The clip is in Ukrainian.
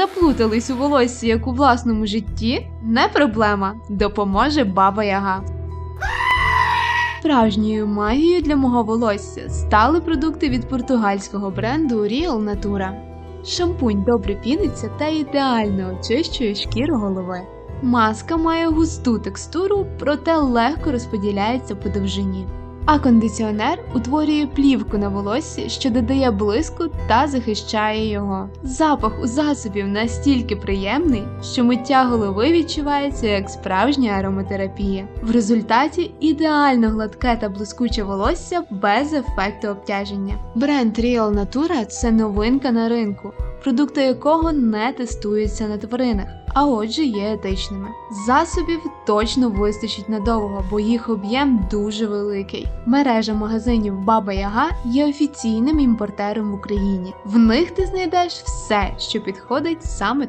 Заплутались у волоссі, як у власному житті? Не проблема, допоможе баба Яга. Справжньою магією для мого волосся стали продукти від португальського бренду Real Natura. Шампунь добре піниться та ідеально очищує шкіру голови. Маска має густу текстуру, проте легко розподіляється по довжині. А кондиціонер утворює плівку на волоссі, що додає блиску та захищає його. Запах у засобів настільки приємний, що миття голови відчувається як справжня ароматерапія. В результаті ідеально гладке та блискуче волосся без ефекту обтяження. Бренд Real Natura – це новинка на ринку, продукти якого не тестуються на тваринах. А отже, є етичними. Засобів точно вистачить надовго, бо їх об'єм дуже великий. Мережа магазинів Баба Яга є офіційним імпортером в Україні. В них ти знайдеш все, що підходить саме